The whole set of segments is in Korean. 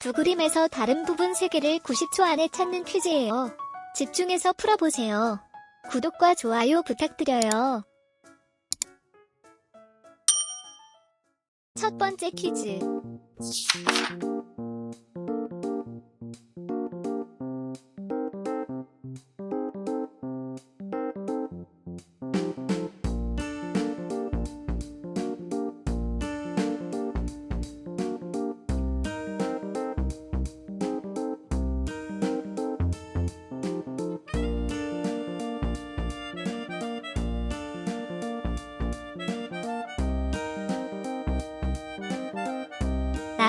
두 그림에서 다른 부분 3개를 90초 안에 찾는 퀴즈예요. 집중해서 풀어보세요. 구독과 좋아요 부탁드려요. 첫 번째 퀴즈.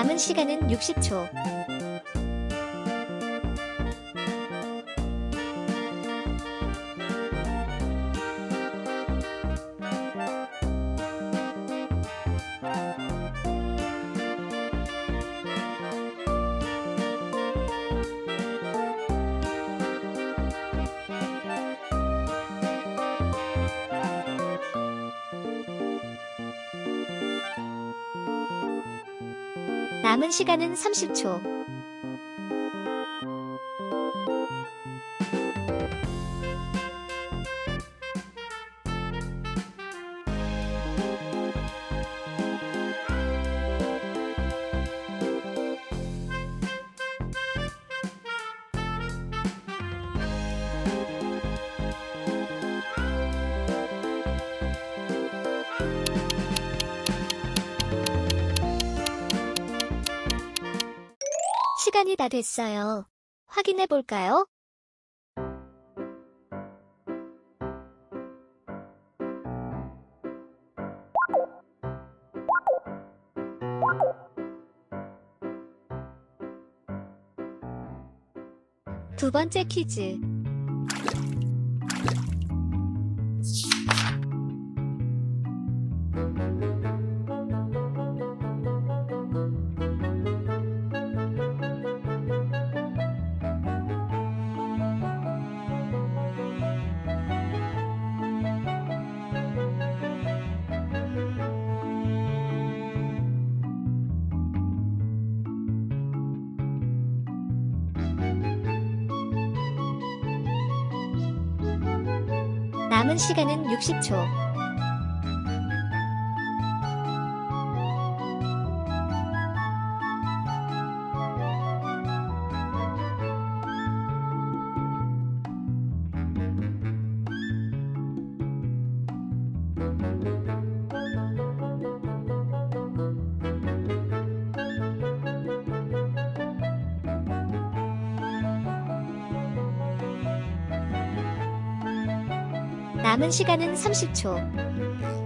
남은 시간은 60초. 남은 시간은 30초. 시간이 다 됐어요. 확인해 볼까요? 두 번째 퀴즈. 남은 시간은 60초. 남은 시간은 30초.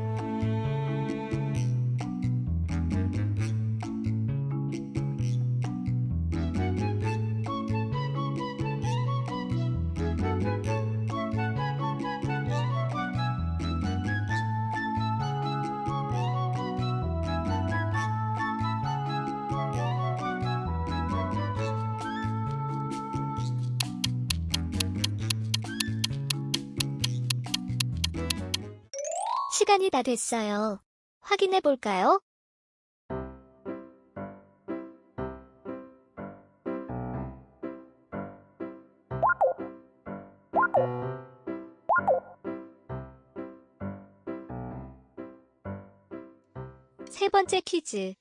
시간이 다 됐어요. 확인해 볼까요? 세 번째 퀴즈.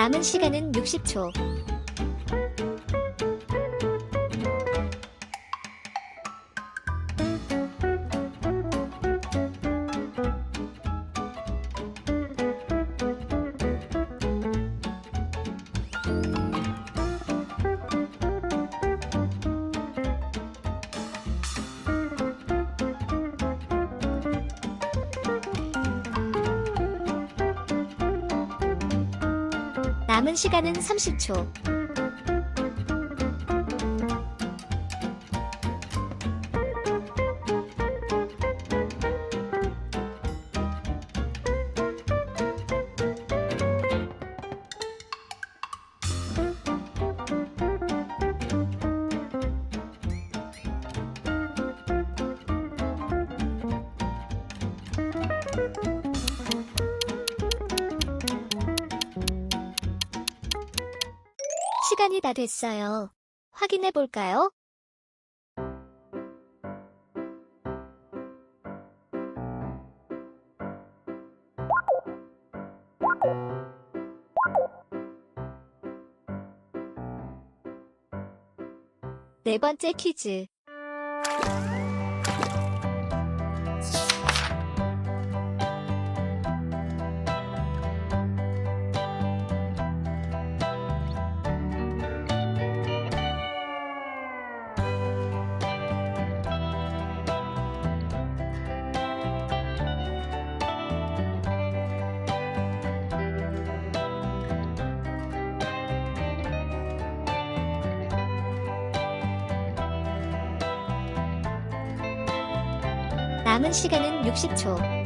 남은 시간은 60초. 남은 시간은 30초. 시간이 다 됐어요. 확인해 볼까요? 네 번째 퀴즈. 남은 시간은 60초.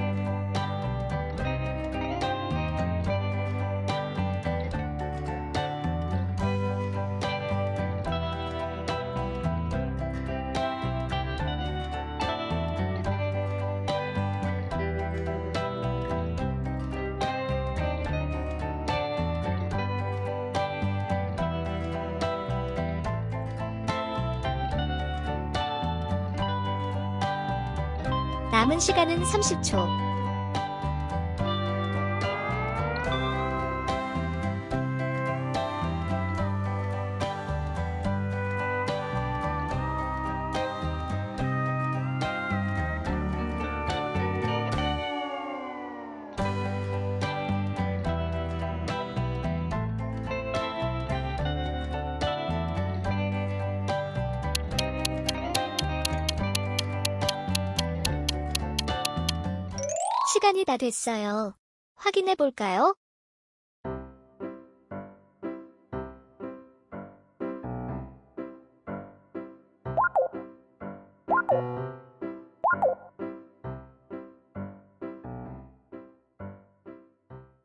남은 시간은 30초. 시간이 다 됐어요. 확인해 볼까요?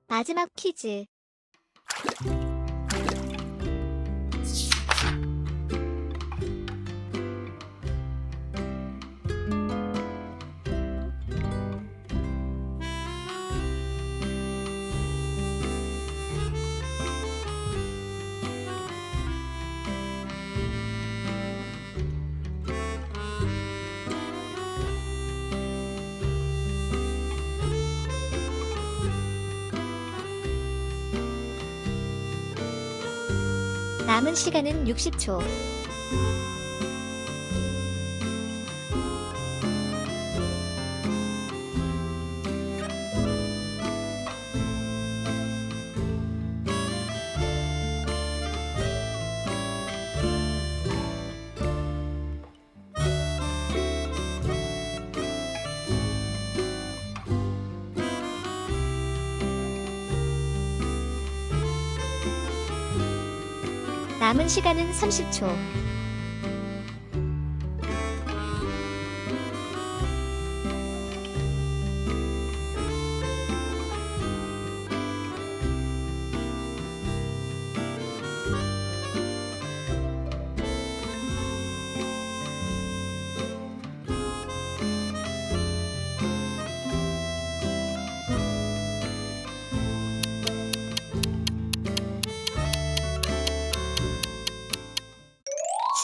마지막 퀴즈. 남은 시간은 60초. 남은 시간은 30초.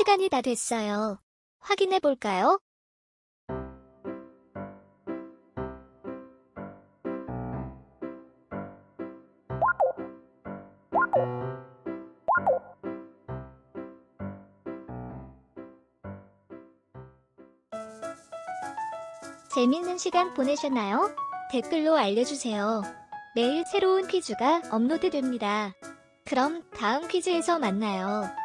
시간이 다 됐어요. 확인해 볼까요? 재밌는 시간 보내셨나요? 댓글로 알려주세요. 매일 새로운 퀴즈가 업로드됩니다. 그럼 다음 퀴즈에서 만나요.